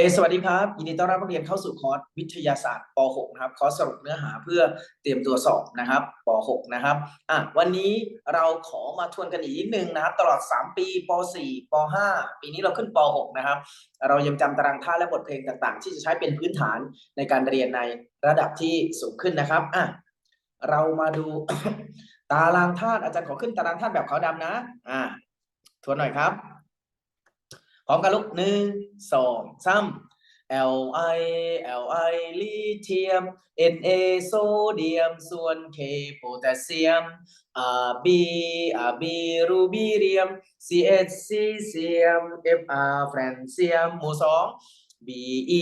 เอสวัสดีครับ ยินดีต้อนรับนักเรียนเข้าสู่คอร์สวิทยาศาสตร์ป .6 นะครับ คอร์สสรุปเนื้อหาเพื่อเตรียมตัวสอบนะครับป .6 นะครับอะวันนี้เราขอมาทวนกันอีกนิดนึงนะครับ ตลอด 3 ปีป .4 ป .5 ปีนี้เราขึ้นป .6 นะครับ เรายังจำตารางท่าและบทเพลงต่างๆ ที่จะใช้เป็นพื้นฐานในการเรียนในระดับที่สูงขึ้นนะครับอะเรามาดูตารางธาตุอาจารย์ขอขึ้นตารางธาตุแบบขาวดำนะอะทวนหน่อยครับ ร้อมกันลูกหนึ่งสองสาม L I L I ลิเทียม N A โซเดียม ส่วน K โพแทสเซียม R B R B รูบีเรียม C H ซีเซียม F R แฟรนเซียม หมู่สอง B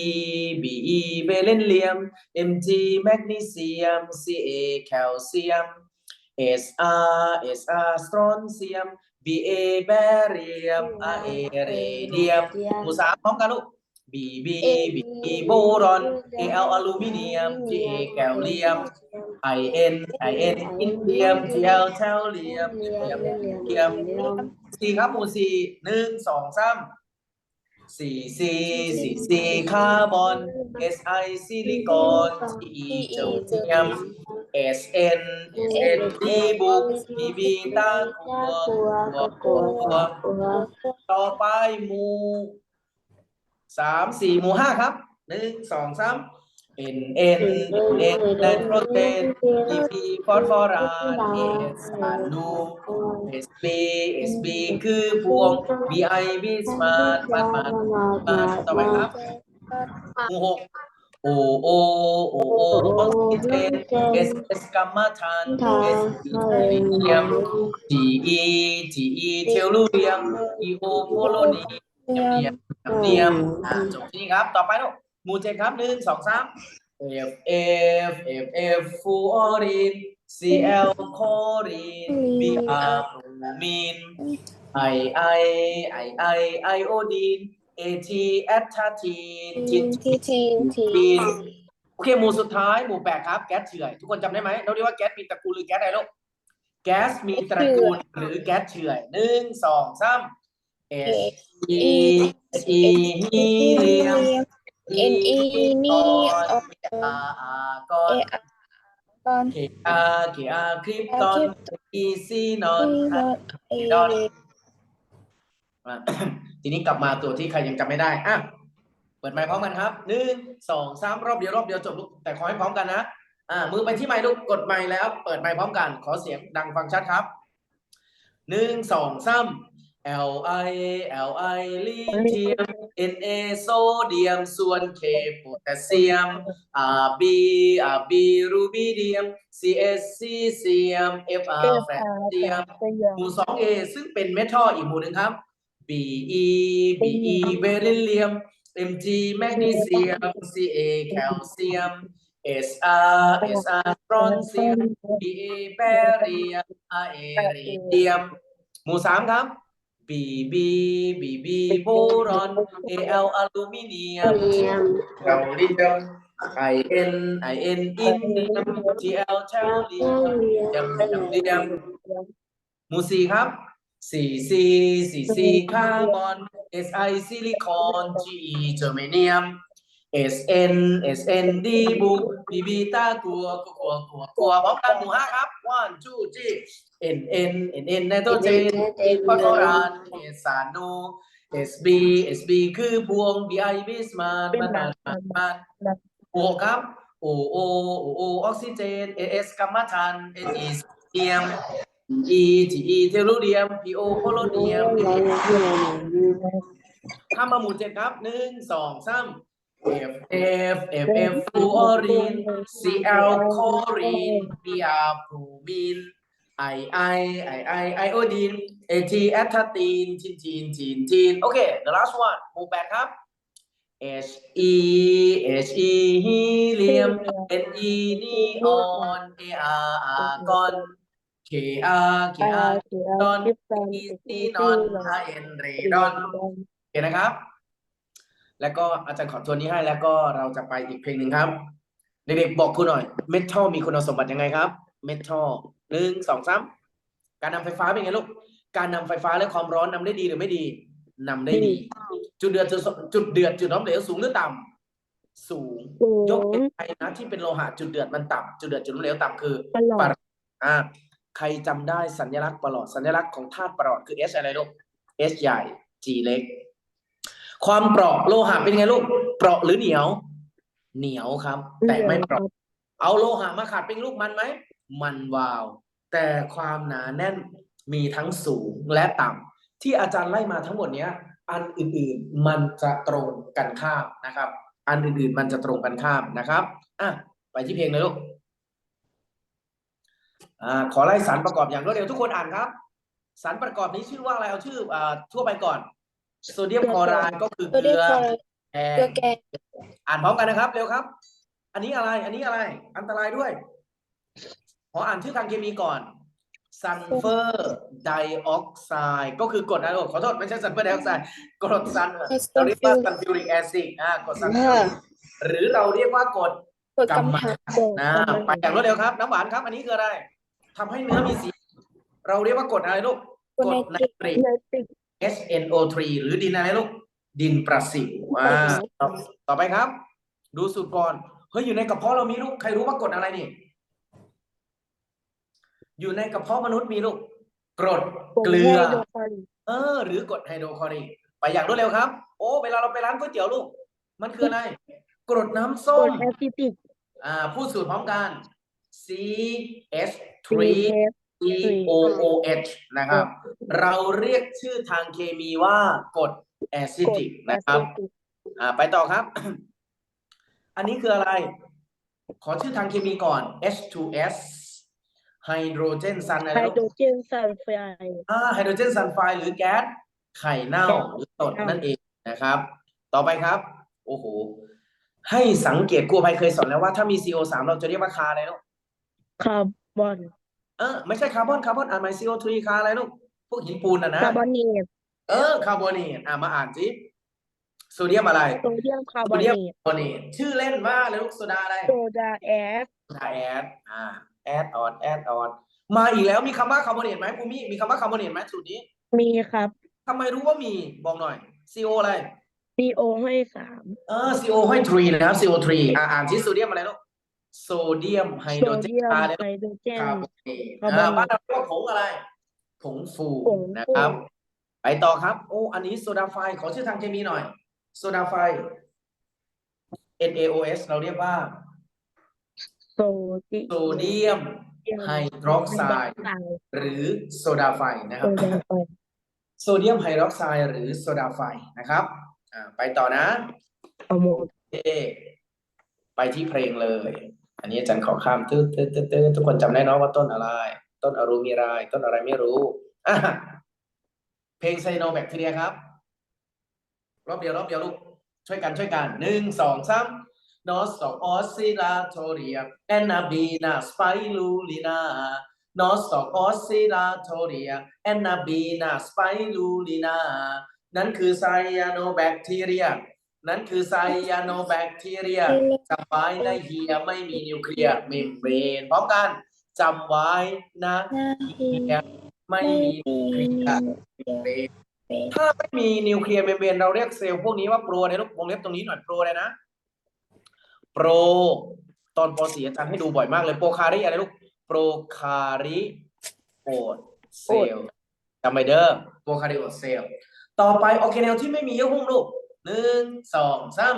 E B E เบเลนเลียม M G แมกนีเซียม C A แคลเซียม S R S R สตรอนเซียม B A แบเรียม R A เรเดียมหมู่สามพร้อมกันลูก B B B B โบรอน A L อลูมิเนียม G A แกลเลียม I N I N อินเดียม G L เทลเลียมเลียมเลียมสี่ครับหมู่สี่หนึ่งสองสาม 4C 4C คาร์บอน SI ซิลิคอน TE เจลเทียม SN SN ดีบุก PB ตาหัวหัวหัวต่อไปหมู่3 4หมู่5ครับ 1 2 3 เป็น N N ไนโตรเจน P ฟอสฟอรัส S อนุ SB SB คือพวง BI บิสมาร์ทมาร์ทมาร์ทต่อไปครับหมู่หกโอโอโอโอออกซิเจนเอสเอสกัมมาทันเอสลิเทียมจีอีจีอีเทลูเรียมอีโอโพโลนีเนียมเนียมจบที่นี่ครับ ต่อไปลูก มู่เจ็ดครับหนึ่งสองสาม F F F F ฟูออริน C L คอริน B R โพมีน I I I I ไอโอดีน A T แอตทาทีนจินทีทีทีทีนโอเคหมู่สุดท้ายหมู่แปดครับแก๊สเฉื่อยทุกคนจำได้ไหมเราเรียกว่าแก๊สมีตระกูลหรือแก๊สอะไรลูกแก๊สมีตระกูลหรือแก๊สเฉื่อยหนึ่งสองสาม S E S E ฮี เลียมเอ็นอีนีออกอาอาก้อนก่อน K R K R คริปตอน E C นอนอนทีนี้กลับมาตัวที่ใครยังจำไม่ได้อะเปิดไมค์พร้อมกันครับหนึ่งสองสามรอบเดียวรอบเดียวจบลูกแต่ขอให้พร้อมกันนะอ่ามือไปที่ไมค์ลูกกดไมค์แล้ว เปิดไมค์พร้อมกัน ขอเสียงดังฟังชัดครับหนึ่งสองสาม L I L I ลิเทียม N A โซเดียม ส่วน K โพแทสเซียม R B R B รูบิเดียม C S ซีเซียม F R แฟลเซียมหมู่ 2A ซึ่งเป็นเมทัลอีกหมู่หนึ่งครับ BE BE เบริลเลียม MG แมกนีเซียม CA แคลเซียม SR SR บรอนเซียม BA แบเรียม RA รีเดียม หมู่ 3 ครับ BB BB โบรอน AL อลูมิเนียมแคลเรียม IN IN อินเดียม TL เทลเลียมเดียมเดียมเดียมหมู่สี่ครับสี่ซีสี่ซีคาร์บอน S I ซิลิคอน G E เจอร์เมเนียม S N S N D บุก B B ตากลัวกลัวกลัวกลัวพร้อมกันหมู่ห้าครับ one two three N N N N ไนโตรเจนฟอสฟอรัส S สารโน S B S B คือพวง B I บิสมาร์มันมันมันมันโอครับ O O O O ออกซิเจน A S กัมมันถัน S E เนียม E G E เทลูเดียม P O โพโลเนียมข้ามมาหมู่เจ็ดครับหนึ่งสองสาม F F F F ฟลูออริน C L คลอรีน B R บรูมิน I I I I ไอโอดีน A T แอตทาตีนชินชินชินชินโอเค the last one หมู่แปดครับ H E H E ฮีเลียม N E นีออน A R อาร์กอน K R K R ดอน E C นอน R N เรดอน โอเคนะครับ แล้วก็อาจารย์ขอทวนนี้ให้แล้วก็เราจะไปอีกเพลงหนึ่งครับเด็กๆบอกครูหน่อยเมทัลมีคุณสมบัติยังไงครับเมทัลหนึ่งสองสามการนำไฟฟ้าเป็นไงลูกการนำไฟฟ้าและความร้อนนำได้ดีหรือไม่ดีนำได้ดี จุดเดือดจุดจุดเดือดจุดน้ำเหลวสูงหรือต่ำสูงสูยกงเป็นไทยนะที่เป็นโลหะจุดเดือดมันต่ำจุดเดือดจุดน้ำเหลวต่ำคือตลอปดระอ่าใครจำได้สัญลักษณ์ประหลอดสัญลักษณ์ของธาตุประหลอดคือ S อะไรลูก S ใหญ่ G เล็ก ความเปราะโลหะเป็นไงลูก เปราะหรือเหนียว เหนียวครับ แต่ไม่เปราะ เอาโลหะมาขัดเป็นลูกมันไหม มันวาว แต่ความหนาแน่นมีทั้งสูงและต่ำที่อาจารย์ไล่มาทั้งหมดเนี้ย อันอื่นๆมันจะตรงกันข้ามนะครับ อันอื่นๆมันจะตรงกันข้ามนะครับอะไปที่เพลงเลยลูกอ่าขอไล่สารประกอบอย่างรวดเร็วทุกคนอ่านครับ สารประกอบนี้ชื่อว่าอะไรเอาชื่ออ่าทั่วไปก่อน โซเดียมคลอไรด์ก็คือตัวเกเรีลืยกอคอร์แอเกลือแกงอ่านพร้อมกันนะครับ เร็วครับ อันนี้อะไร อันนี้อะไร อันตรายด้วย ขออ่านชื่อทางเคมีก่อนซัลเฟอร์ไดออกไซด์ก็คือกรดอะไรขอโทษ ไม่ใช่ซัลเฟอร์ไดออกไซด์กรดซันเราเรียกว่าซัลฟิวริกแอซิดอ่ากรดซัลฟิวริกหรือเราเรียกว่ากรดกดกำมันกดนะกำมันไปอย่างรวดเร็วครับ น้ำหวานครับ อันนี้คืออะไรทำให้เนื้อมีสี เราเรียกว่ากรดอะไรลูกกดกรไนดไนตริกตริกไนตริก SNO3 หรือดินอะไรลูก ดินประสิวอ่าต่อต่อไปครับ ดูสูตรก่อนเฮ้ยอยู่ในกระเพาะเรามีลูกใครรู้ว่ากรดอะไรนี่ อยู่ในกระเพาะมนุษย์มีลูกกรดเกลือไฮโดรคลอริกเออ หรือกรดไฮโดรคลอริกไปอย่างรวดเร็วครับ โอ้เวลาเราไปร้านก๋วยเตี๋ยวลูก มันคืออะไรกรดน้ำกส้ดมแอซิติกอ่าพูดสูตรพร้อมกัน CH3 CH COOH นะครับ เราเรียกชื่อทางเคมีว่ากรดแอซิกดติกแอนะครับซิติกอ่าไปต่อครับ อันนี้คืออะไร ขอชื่อทางเคมีก่อน H2S ไฮโดรเจนซันอะไรไฮลูกโดรเจนซัลไฟด์อ่าไฮโดรเจนซัลไฟด์หรือแก๊สไข่เน่าแก๊สหรือตดเน่านั่นั่นเองนะครับ ต่อไปครับ โอ้โห ให้สังเกตครูภัยเคยสอนแล้วว่าถ้ามี CO3 เราจะเรียกว่าคาอะไรลูกคาร์บอน เออไม่ใช่คาร์บอนคาร์บอนอ่านไหม CO3 คาอะไรลูกพวกหินปูนอะนะคาร์บอเนตเออคาร์บอเนตอะมาอ่านสิโซเดียมอะไรโซเดียมคาร์โซบอเดีเนยมตคาร์บอเนตชื่อเล่นมากเลยลูกโซดาอะไรโซดาแอสโซดาแอดอ่าแอดออนแอดออนมาอีกแล้วมีคำว่าคาร์บอเนตไหมภูมิมีคำว่าคาร์บอเนตไหมสูตรนี้มีครับทำไมรู้ว่ามีบอกหน่อย CO อะไร CO ให้สามเออ CO ให้3นะครับ CO3 อ่าอ่านที่โซเดียมอะไรลูก โซเดียมไฮโซโดรเจเดีนยมอะไรไฮลูกโดรเจน คาร์บอเนตคาร์บอเนตอ่าบ้านเราเรียกว่าผงอะไร ผงฟูผงฟู นะครับ ไปต่อครับ โอ้ อันนี้โซดาไฟขอชื่อทางเคมีหน่อย โซดาไฟ NaOS เราเรียกว่าโซเดีโซเดียมไฮดรอกไซด์หรือโซดาไฟนะคโซรับดาไฟโซเดียมไฮดรอกไซด์หรือโซดาไฟนะครับอ่าไปต่อนะ อะโมเอไปที่เพลงเลย อันนี้อาจารย์ขอข้ามตื้อตื้อตื้อทุกคนจำได้เนอะว่าต้นอะไร ต้นอรูมีไรต้นอะไรไม่รู้เพลงไซโนแบคทีเรียครับ รอบเดียวรอบเดียวลูก ช่วยกันช่วยกันหนึ่งสองสามนอสสองออสซิลาโทเรียแอนนาบีนาสไปรูลินานอสสองออสซิลาโทเรียแอนนาบีนาสไปรูลินา นั่นคือไซโนแบคทีเรีย นั่นคือไซยาโนแบคทีเรียจำไว้นะเฮียไม่มีนิวเคลียร์เมมเบรนพร้อมกันจำไว้นะเฮียไม่มีนิวเคลียร์เมมเบรนถ้าไม่มีนิวเคลียร์เมมเบรนเราเรียกเซลล์พวกนี้ว่าโปรในลูกวงเล็บตรงนี้หน่อยโปรเลยนะโปรตอนป .4 อาจารย์ให้ดูบ่อยมากเลยโปรคาริอะไรลูกโปรคาริโอดเซลล์จำไว้เด้อโปรคาริโอดเซลล์ต่อไปออร์แกเนลที่ไม่มีเยื่อหุ้มลูก หนึ่งสองสาม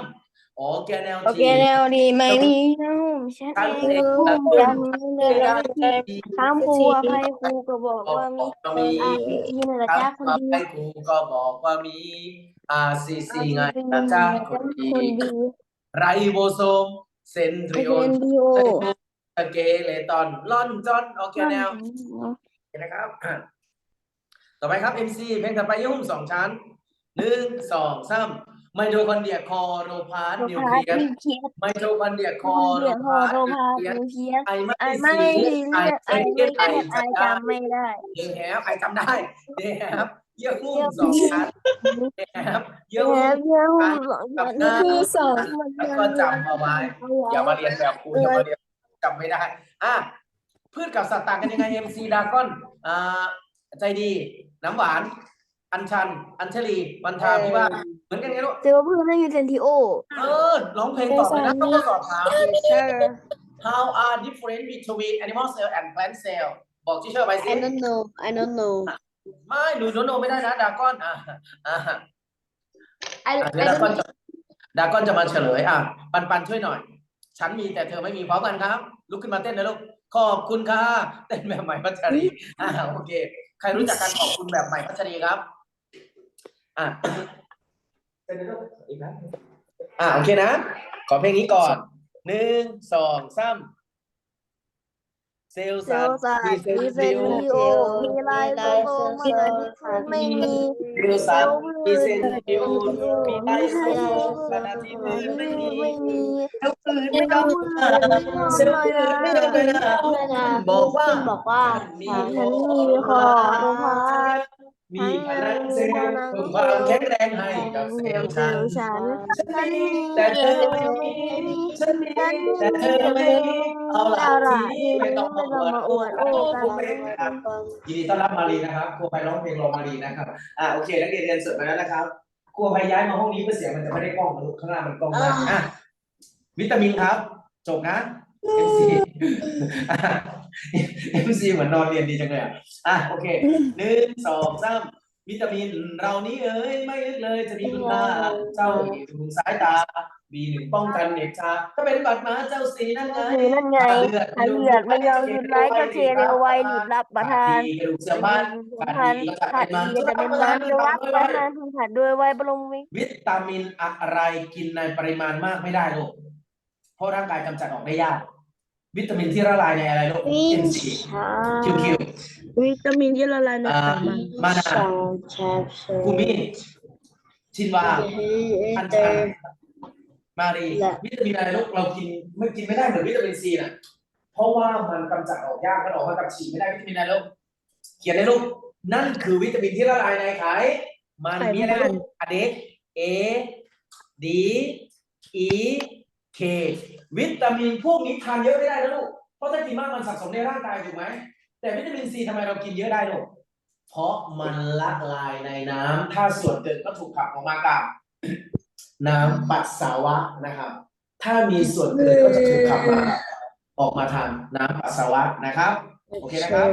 ออร์แกเนลโอเคที่แนวดีไม่มีน้ำฉันตั้งเอเองงตั้งยัเองงไม่ได้ถามครูอภัยครูก็บอกว่ามีก็มีอาซีซีนั่นแหละจ้าคนดี ให้ครูก็บอกว่ามี RCC ไงนะจ๊ะคนดีคนดีไรโบโซม เซนทริโอเรนดิโอสเกเลตอน ลอนจอนออร์แกเนลนะครับ ต่อไปครับ MC เพลงถัดไปยุ่มสองชั้นหนึ่งสองสาม ไมโทคอนเดรียคอโรพาสโรนิวพาเคลียสสนิวเคลียสไมโทคอนเดรียคอเรียกโรพอพาสโรนิวพาสเคลียสนิวเคลียสไอไม่ไอซีไม่เรีเรียยสกไอไอเรีไม่ยสไอเรียกไอจำไม่ได้เดแฮปไอจำได้เดแฮปเยี่ยหุ้มสองชั้นเดแฮปเยี่ยแล้หุ้มวเยี่ยมหลังจากนี้คือสองมันแล้วก็จำเอาไว้อย่ามาเรียนแบบครูอย่ามาเรียนจำไม่ได้อะพืชกับสัตว์ต่างกันยังไง MC ดากอนอ่าใจดี น้ำหวาน อัญชัน อัญชลีวันทาพิวาส เหมือนกันไงลูกเซลล์พืชนั่นอยู่เซนทิโอ เออร้องเพลงต่อไปนะต้องมาสอบถามเชอร์ How are different between animal cell and plant cell บอกที่เชื่อไปสิ I don't know I don't know ไม่หนูโนโนไม่ได้นะดากอนอะอะ I อะเดี๋ยวดากอนจะดากอนจะมาเฉลยอะปันปันช่วยหน่อย ฉันมีแต่เธอไม่มีพร้อมกันครับ ลุกขึ้นมาเต้นนะลูกขอบคุณค่ะเต้นแบบใหม่พัชรีอ่าโอเค ใครรู้จักการขอบคุณแบบใหม่พัชรีครับอะ เต้นนะลูกอีกนะอะโอเคนะ ขอเพลงนี้ก่อนหนึ่งสองสามเซลล์เซสัลตล์ว์สัตว์มีมีเซเซลนล์ทิโอมีลายโซโซมีลายไม่มีเซลล์สัตว์มีเซลล์ฟิวมีไลโซโซขณะที่มือไม่มีไม่มีเซลล์อื่นไม่ต้องมาเซลล์อื่นไม่ต้องไปนะบอกว่าบอกว่ามีฉันมีคอรุพา มีพลังเซลล์เพิ่มความแข็งแรงให้กับเซลล์ฉันฉันฉันมีแต่เธอไม่มีฉันมีแต่เธอไม่มีเอาล่ะทีนี้ไม่ต้องมาอวดโอ้กันยินดีต้อนรับมารีนะครับครูไปร้องเพลงรอมารีนะครับอ่าโอเคนักเรียนเรียนเสร็จไปแล้วนะครับครูไปย้ายมาห้องนี้เพื่อเสียงมันจะไม่ได้กล้องมันข้างล่างมันกล้องมากอะวิตามินครับจบนะ MC MC เหมือนนอนเรียนดีจังเลยอะอะโอเคหนึ่งสองสามวิตามินเรานี้เอ้ยไม่ลึกเลยจะมีคุณค่าเจ้าอยู่ถุงสายตาบีหนึ่งป้องกันเด็กชาถ้าเป็นบัตรมาเจ้าสีนั่นไงคือนั่นไงถ้าเลือดไม่ยอมหยุดไหลก็เทเร็วไวรีบรับประทานดีกระดูกเสื่อมบ้านขาดพันดีก็ขาขาดดดีมันจะเป็นมันจะรับประทานพึงขาดด้วยไวบรมวิวิตามินอะไรกินในปริมาณมากไม่ได้ลูกเพราะร่างกายกำจัดออกได้ยาก วิตามินที่ละลายในอะไรลูก NC คิวคิววิตามินที่ละลายในอ่าไขมันมานากูมี่ชินวาอันชันมารีและวิตามินอะไรลูกเรากินไม่กินไม่ได้เหมือนวิตามินซีน่ะเพราะว่ามันกำจัดออกยากมันออกมากับฉี่ไม่ได้วิตามินอะไรลูกเขียนเลยลูกนั่นคือวิตามินที่ละลายในไขมันมีอะไรลูกอะเดกเอดีอีเค วิตามินพวกนี้ทานเยอะไม่ได้นะลูก เพราะถ้ากินมากมันสะสมในร่างกายถูกไหม แต่วิตามินซีทำไมเรากินเยอะได้ลูก เพราะมันละลายในน้ำถ้าส่วนเกินก็ถูกขับออกมากับน้ำปัสสาวะนะครับ ถ้ามีส่วนเกินก็จะถูกขับมาออกมาทางน้ำปัสสาวะนะครับ โอเคนะครับ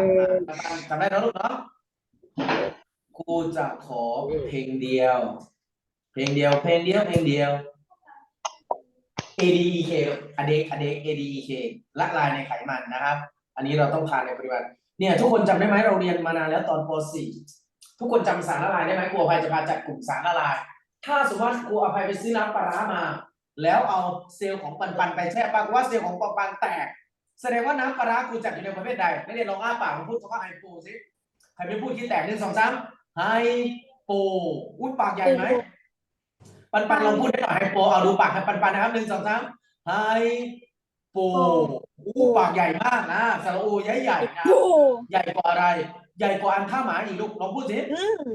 จำได้แล้วลูกเนาะครูจะขอเพลงเดียว เพลงเดียวเพลงเดียวเพลงเดียว A D E K อเดกอเดก A D E K ละลายในไขมันนะครับ อันนี้เราต้องทานในปริมาณเนี่ยทุกคนจำได้ไหมเราเรียนมานานแล้วตอนป .4 ทุกคนจำสารละลายได้ไหมครูอภัยจะพาจัดกลุ่มสารละลาย ถ้าสมมติว่าครูอภัยไปซื้อน้ำปลาร้ามา แล้วเอาเซลล์ของปันปันไปแช่ปรากฏว่าเซลล์ของปันปันแตก แสดงว่าน้ำปลาร้าครูจัดอยู่ในประเภทใดนักเรียนลองอ้าปากมาพูดคำว่าไฮโปสิใครไม่พูดคิดแตกหนึ่งสองสามไฮโปอุ้ยปากใหญ่ไหม ปันปันลองพูดให้หน่อยไฮโปเอาดูปากให้ปันปันนะครับหนึ่งสองสามไฮโปอู้ปากใหญ่มากนะสระอูใหญ่ใหญ่ๆนะใหญ่กว่าอะไร ใหญ่กว่าอันท่าหมาอีกลูกลองพูดสิ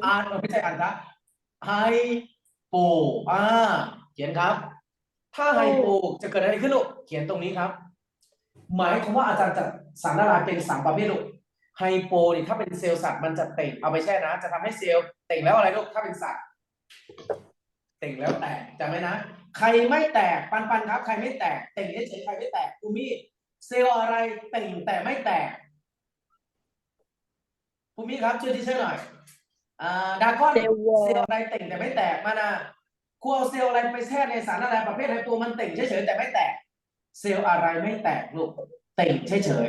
อ่านไม่ใช่อ่านครับไฮโปอ่าเขียนครับ ถ้าไฮโปจะเกิดอะไรขึ้นลูกเขียนตรงนี้ครับ หมายความว่าอาจารย์จัดสารละลายเป็นสามประเภทลูกไฮโปนี่ถ้าเป็นเซลล์สัตว์มันจะเต่งเอาไปแช่นะ จะทำให้เซลล์เต่งแล้วอะไรลูกถ้าเป็นสัตว์ เต่งแล้วแตกจำไว้นะ ใครไม่แตกปันปันครับ ใครไม่แตกเต่งเฉยๆใครไม่แตกอูมี่เซลล์อะไรเต่งแต่ไม่แตกภูมิครับช่วยที่ช่วยหน่อยอ่าดากอนเซลล์วอลเซลล์อะไรเต่งแต่ไม่แตกมานะครูเอาเซลล์อะไรไปแช่ในสารอะไรประเภทไฮโปมันเต่งเฉยๆแต่ไม่แตก เซลล์อะไรไม่แตกลูกเต่งเฉย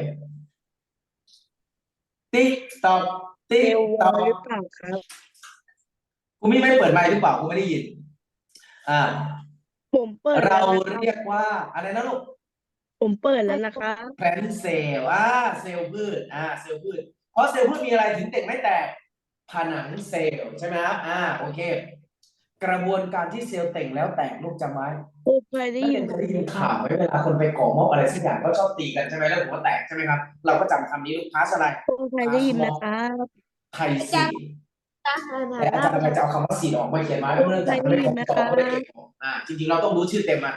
ๆติ๊กตอกเซติ๊ลกล์วตออลกหรือเปล่าครับกูไม่ไม่เปิดไมค์หรือเปล่ากูไม่ได้ยิน อ่า ผมเปิดเราแล้วนะครับเรียกว่าอะไรนะลูกผมเปิดแล้วนะครับแพลนเซลล์อ่าเซลล์พืชอ่าเซลล์พืช เพราะเซลล์พืชมีอะไรถึงเต่งไม่แตกผนังเซลล์ใช่ไหมครับอ่าโอเค กระบวนการที่เซลล์เต่งแล้วแตกลูกจำไว้ผมเคยได้ได้ยิยินนเคยได้ยินข่าวไหมเวลาคนไปก่อม็อบอะไรสักอย่างก็ชอบตีกันใช่ไหมแล้วหัวแตกใช่ไหมครับ เราก็จำคำนี้ลูกพาสอะไรผมเคยได้ยินนะครับไทยสี แต่อาจารย์กำลังจะเอาคำว่าสีออกมาเขียนไว้แล้วเนื่องจากมันไม่ครบต่อไม่ได้เก็บออกอ่าจริงๆเราต้องรู้ชื่อเต็มมัน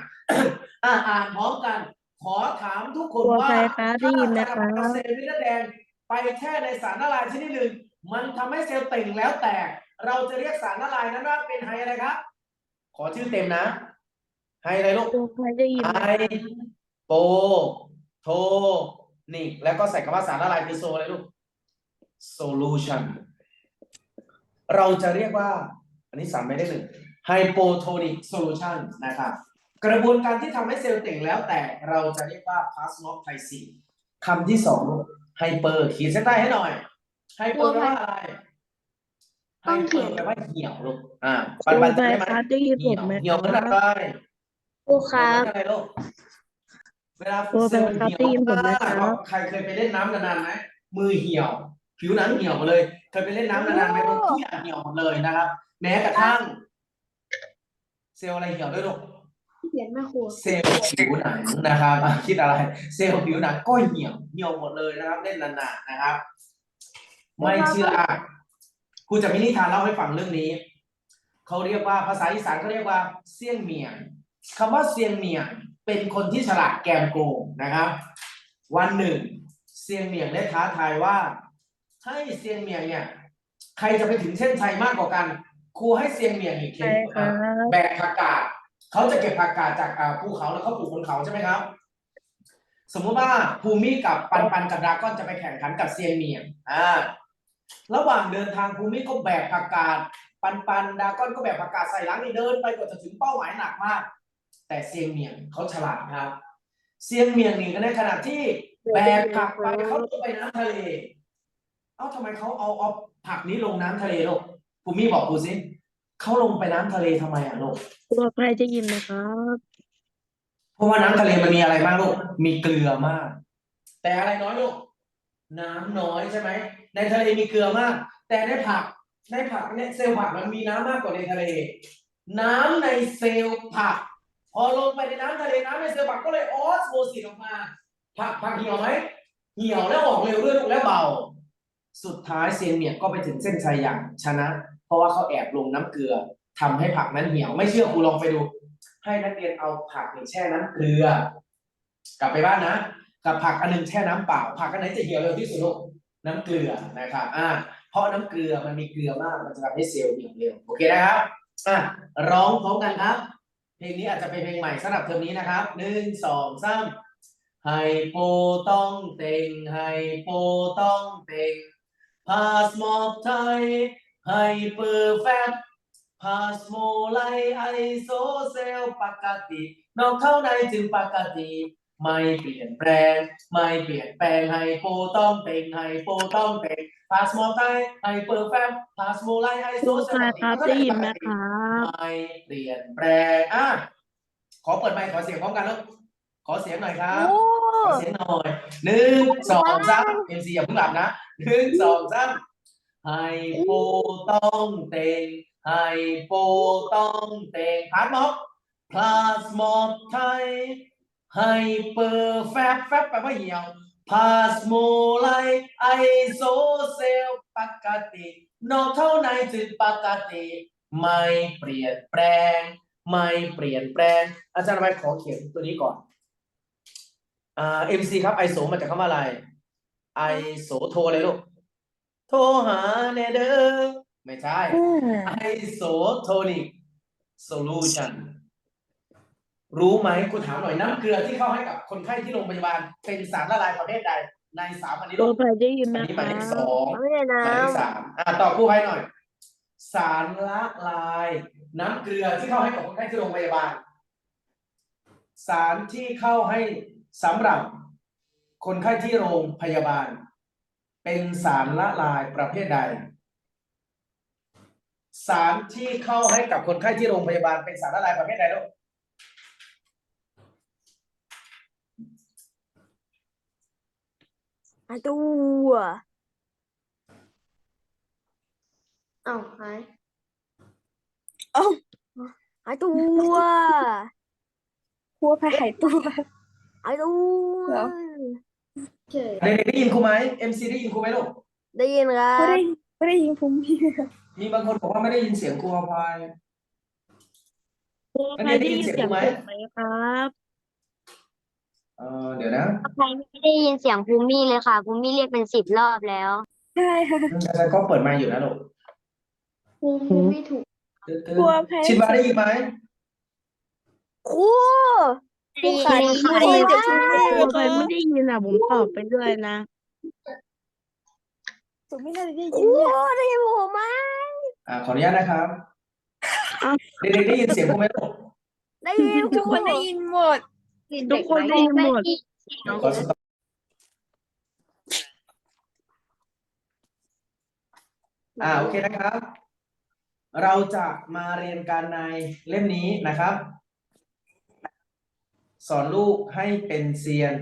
อ่าอ่านพร้อมกัน ขอถามทุกคนตัวว่าใครคะได้ยินไหมถ้าคะจะเอาเซลล์เลือดแดงไปแช่ในสารละลายชนิดหนึ่งมันทำให้เซลล์เต่งแล้วแตก เราจะเรียกสารละลายนั้นว่าเป็นไฮอะไรครับ ขอชื่อเต็มนะไฮอะไรลูกครูเคยได้ยินไฮนะครับโปโทนิกแล้วก็ใส่คำว่าสารละลายคือโซอะไรลูก solution เราจะเรียกว่า อันนี้สามไม่ได้หนึ่ง hypotonic solution นะครับกระบวนการที่ทำให้เซลล์เต่งแล้วแต่เราจะเรียกว่า plasmophysin คำที่สองลูก hyper ขีดเส้นใต้ให้หน่อย hyper แปลว่าอะไรต้องเขียน hyper แปลว่าเหี่ยวลูกอ่าคปันรูปันไปได้ไหมครับได้ยินผเหี่ยมวไหมเหี่ยวเหมือนคอะรับไรครูครับเหี่ยวเหมือนอะไรลูกเวลาครูเซลล์ไปครับเหี่ยวได้ยินผมไหมมากครับใครเคยไปเล่นน้ำนานๆไหมมือเหี่ยว ผิวหนังเหี่ยวหมดเลยเคยไปเล่นน้ำนานๆไหมทุกอย่างเหี่ยวหมดเลยนะครับ แม้กระทั่ง เซลล์อะไรเหี่ยวด้วยลูกเขียนแม่ครูเซลล์ผิวหนังนะครับอะคิดอะไร เซลล์ผิวหนังก็เหี่ยวเหี่ยวหมดเลยนะครับเล่นนานๆนะครับ ไม่เชื่ออะครูจะมีนิทานเล่าให้ฟังเรื่องนี้เขาเรียกว่าภาษาอีสานเขาเรียกว่าเสี่ยงเมียงคำว่าเสี่ยงเมียงเป็นคนที่ฉลาดแกมโกงนะครับ วันหนึ่งเซียงเมียงได้ท้าทายว่า ให้เซียงเมียงเนี่ย ใครจะไปถึงเส้นชัยมากกว่ากัน ครูให้เซียงเมียงอีกเข็ใช่นครับแบกผักกาดเขาจะเก็บผักกาดจากอ่าภูเขาแล้วเขาปลูกบนเขาใช่ไหมครับ สมมุติว่าภูมิกับปันปันกับดราก้อนจะไปแข่งขันกับเซียงเมียงอ่าระหว่างเดินทางภูมิก็แบกผักกาดปันปันดราก้อนก็แบกผักกาดใส่หลังนี่เดินไปกว่าจะถึงเป้าหมายหนักมาก แต่เซียงเมียงเขาฉลาดครับ เซียงเมียงนี่ก็ในขณะที่แบกผักไปเขาลงไปน้ำทะเล เอ้าทำไมเขาเอาเอาผักนี้ลงน้ำทะเลลูกภูมิบอกกูสิเขาลงไปน้ำทะเลทำไมอะลูกครูเคยได้ยินนะครับ เพราะว่าน้ำทะเลมันมีอะไรบ้างลูก มีเกลือมาก แต่อะไรน้อยลูก น้ำน้อยใช่ไหม ในทะเลมีเกลือมาก แต่ในผัก ในผักเนี่ยเซลล์ผักมันมีน้ำมากกว่าในทะเล น้ำในเซลล์ผัก พอลงไปในน้ำทะเลน้ำในเซลล์ผักก็เลยออสโมซิสออกมา ผักผักเหี่ยวไหม เหี่ยวแล้วออกเร็วด้วยลูกและเบา สุดท้ายเซียนเมียก็ไปถึงเส้นชัยอย่างชนะ เพราะว่าเขาแอบลงน้ำเกลือทำให้ผักนั้นเหี่ยว ไม่เชื่อครูลองไปดู ให้นักเรียนเอาผักหนี่งแช่น้ำเกลือ กลับไปบ้านนะกับผักอันหนึงแช่น้ำเปล่า ผักอันไหนจะเหี่ยวเร็วที่สุดลูกน้ำเกลือนะครับอ่าเพราะน้ำเกลือมันมีเกลือมากมันจะทำให้เซลล์เหี่ยวเร็วโอเคนะครับอะร้องพร้อมกันครับ เพลงนี้อาจจะเป็นเพลงใหม่สำหรับเทอมนี้นะครับหนึ่งสองสามไฮโปต้องเต็งไฮโปต้องเต็ง พาสมอบไทยไฮเปอร์แฟบพาสโมไลไอโซเซลปกติ นอกเข้าในจึงปกติ ไม่เปลี่ยนแปลง ไม่เปลี่ยนแปลงไฮโปต้องเต็งไฮโปต้องเต็งพาสโมไทยไฮเปอร์แฟบพาสโมไลไอคโซรูเซเคลยครับได้ยินนะครับ ไม่เปลี่ยนแปลงอะขอเปิดไมค์ขอเสียงพร้อมกันแล้ว ขอเสียงหน่อยครับโอ้ขอเสียงหน่อยหนึ่งสองสามเอ็มซีอย่าเพิ่งหลับนะหนึ่งสองสามไฮโปต้องเต็งไฮโปต้องเต็งพาร์ทม็อบพลาสมอบไทยไฮเปอร์แฟบแฟบแปลว่าเหี่ยวพาสโมไลไอโซเซลปกติ นอกเท่าในจึงปกติ ไม่เปลี่ยนแปลง ไม่เปลี่ยนแปลง อาจารย์ไปขอเขียนตัวนี้ก่อน อ่า MC ครับไอโซมาจากคำว่าอะไร ไอโซโทรเลยลูก โทรหาแนเดอร์ไม่ใช่ ไอโซโทนิกโซลูชันรู้ไหมกูถามหน่อยน้ำเกลือที่เข้าให้กับคนไข้ที่โรงพยาบาล เป็นสารละลายประเภทใด ในสามอันนี้ครูลูก เคยได้ยินอันนะนี้หคมายรัเลขบสอง ไม่ได้หน้มายเลขสามอะตอบผู้ให้หน่อย สารละลาย น้ำเกลือที่เข้าให้กับคนไข้ที่โรงพยาบาล สารที่เข้าให้ สำหรับคนไข้ที่โรงพยาบาล เป็นสารละลายประเภทใด สารที่เข้าให้กับคนไข้ที่โรงพยาบาลเป็นสารละลายประเภทใดลูกำไอตัวเอ้าหายเอ้าหายตัวครัวไปหายตัว หายตัวเหรอ เฉยเด็กๆได้ยินครูไหม MC ได้ยินครูไหมลูก ได้ยินครัไม่บได้ไม่ได้ยิงผมพี่มีบางคนบอกว่าไม่ได้ยินเสียงครูอภัยครูเคยได้ยินเสียงผมไหมครับเออเดี๋ยวนะใครไม่ได้ยินเสียงภูมี่เลยค่ะภูมี่เรียกเป็นสิบรอบแล้ว ใช่ค่ะอาจารย์ก็เปิดไมค์อยู่นะลูกครูครูไม่ถูกเตือนกลัวแพ้ชินวาได้ยินไหมครู ครูขาดได้ยินครูค่ะได้ยินแต่ครูไม่ครูใครไม่ได้ยินอะผมตอบไปด้วยนะผมไม่น่าจะได้ยินครูเนี่ยได้ยินผมไหมอ่าขออนุญาตนะครับอ้าวเด็กๆได้ยินเสียงผมไหมลูกได้ยินทุกคนได้ยินหมดทุกคนได้ยินหมดเดี๋ยวขอสต็อปอ่าโอเคนะครับ เราจะมาเรียนการในเล่มนี้นะครับ สอนลูกให้เป็นเซียน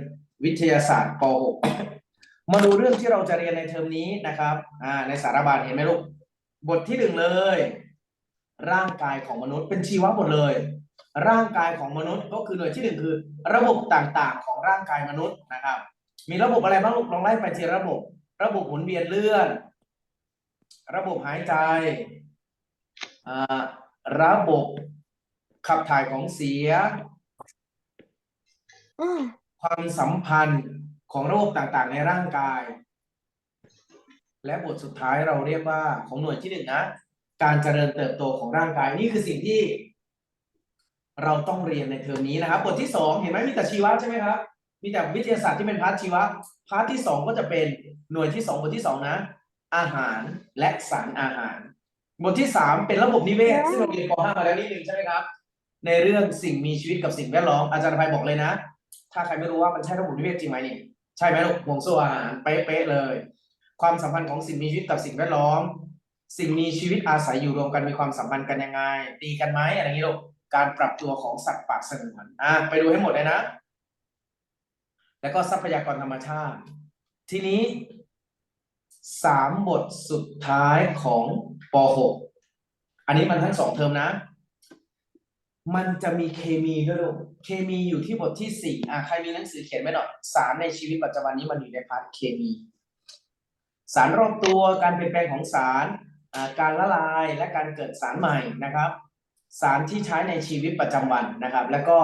วิทยาศาสตร์ป .6 มาดูเรื่องที่เราจะเรียนในเทอมนี้นะครับอ่าในสารบาลเห็นไหมลูก บทที่หนึ่งเลย ร่างกายของมนุษย์เป็นชีวะหมดเลย ร่างกายของมนุษย์ก็คือหน่วยที่หนึ่งคือ ระบบต่างๆ ของร่างกายมนุษย์นะครับ มีระบบอะไรบ้างลูกลองไล่ไปทีระบบ ระบบหมุนเวียนเลือดระบบหายใจอ่าระบบขับถ่ายของเสีย ความสัมพันธ์ของระบบต่างๆ ในร่างกาย และบทสุดท้ายเราเรียกว่าของหน่วยที่หนึ่งนะ การเจริญเติบโตของร่างกายนี่คือสิ่งที่ เราต้องเรียนในเทอมนี้นะครับ บทที่สองเห็นไหมมีแต่ชีวะใช่ไหมครับ มีแต่วิทยาศาสตร์ที่เป็นพาร์ทชีวะ พาร์ทที่สองก็จะเป็นหน่วยที่สองบทที่สองนะ อาหารและสารอาหาร บทที่สามเป็นระบบนิเวศซึ่งเราเรียนป .5 มาแล้วนิดนึงใช่ไหมครับ ในเรื่องสิ่งมีชีวิตกับสิ่งแวดล้อมอาจารย์ภัยบอกเลยนะ ถ้าใครไม่รู้ว่ามันใช่ระบบนิเวศจริงไหมนี่ใช่ไหมลูกห่วงโซ่อาหารเป๊ะๆเลย ความสัมพันธ์ของสิ่งมีชีวิตกับสิ่งแวดล้อม สิ่งมีชีวิตอาศัยอยู่รวมกันมีความสัมพันธ์กันยังไงตีกันไหมอะไรอย่างนี้ลูกการปรับตัวของสัตว์ป่าสงวนอะไปดูให้หมดเลยนะ แล้วก็ทรัพยากรธรรมชาติ ทีนี้สามบทสุดท้ายของป .6 อันนี้มันทั้งสองเทอมนะ มันจะมีเคมีด้วยลูกเคมีอยู่ที่บทที่สี่อะใครมีหนังสือเขียนไหมหน่อย สารในชีวิตปัจจุบันนี้มันอยู่ในพาร์ทเคมี สารรอบตัว การเปลี่ยนแปลงของสารอ่าการละลายและการเกิดสารใหม่นะครับ สารที่ใช้ในชีวิตประจำวันนะครับ แล้วก็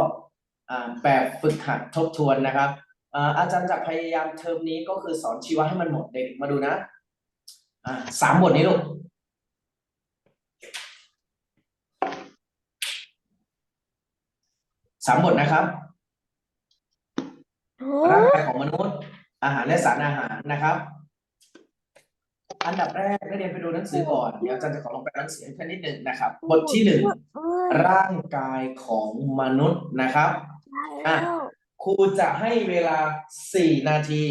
อ่าแบบฝึกหัดทบทวนนะครับอ่าอาจารย์จะพยายามเทอมนี้ก็คือสอนชีวะให้มันหมดเด็กมาดูนะอ่าสามบทนี้ลูก สามบทนะครับโอ้ร่างกายของมนุษย์ อาหารและสารอาหารนะครับ อันดับแรกนักเรียนไปดูหนังสือก่อนเดี๋ยวอาจารย์จะขอลงไปหนังสือให้เพื่อนนิดหนึ่งนะครับ บทที่หนึ่งร่างกายของมนุษย์นะครับอะครูจะให้เวลาสี่นาที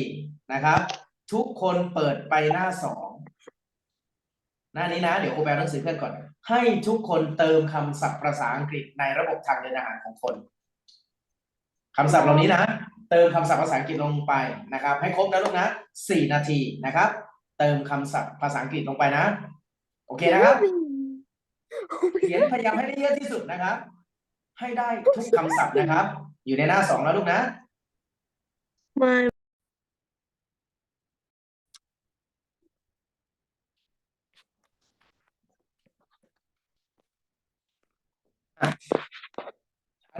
นะครับ ทุกคนเปิดไปหน้าสองหน้านี้นะ เดี๋ยวครูแปลหนังสือเพื่อนก่อน ให้ทุกคนเติมคำศัพท์ภาษาอังกฤษในระบบทางเดินอาหารของคน คำศัพท์เหล่านี้นะ เติมคำศัพท์ภาษาอังกฤษลงไปนะครับ ให้ครบนะลูกนะสี่นาทีนะครับ เติมคำศัพท์ภาษาอังกฤษลงไปนะ โอเคนะครับ เขียนพยายามให้ได้เยอะที่สุดนะครับ ให้ได้ทุกคำศัพท์นะครับ อยู่ในหน้าสองแล้วลูกนะมาอั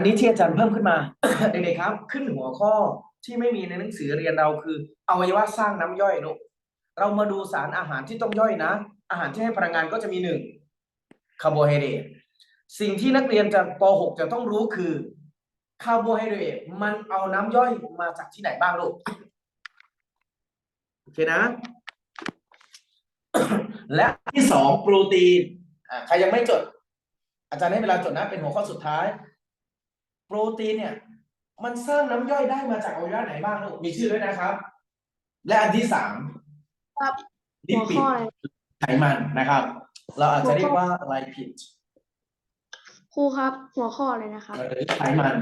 นนี้ที่อาจารย์เพิ่มขึ้นมา เด็กๆครับ ขึ้นหัวข้อที่ไม่มีในหนังสือเรียนเราคืออวัยวะสร้างน้ำย่อยลูกเรามาดูสารอาหารที่ต้องย่อยนะ อาหารที่ให้พลังงานก็จะมีหนึ่งคาร์โบไฮเดรตสิ่งที่นักเรียนจะป .6 จะต้องรู้คือคาร์โบไฮเดรตมันเอาน้ำย่อยมาจากที่ไหนบ้างลูกโอเคนะ และที่สองโปรตีนอ่าใครยังไม่จด อาจารย์ให้เวลาจดนะเป็นหัวข้อสุดท้าย โปรตีนเนี่ย มันสร้างน้ำย่อยได้มาจากอวัยวะไหนบ้างลูกมีชื่อด้วยนะครับ และอันที่สามครับลิหัวปิดข้ออะไรไขมันนะครับ เราอาจจะเรียกว่าไลพิดครูครับ หัวข้อเลยนะครับหรือไขมัน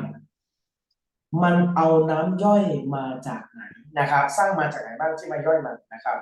มันเอาน้ำย่อยมาจากไหนนะครับ สร้างมาจากไหนบ้างที่มาย่อยมันนะครับ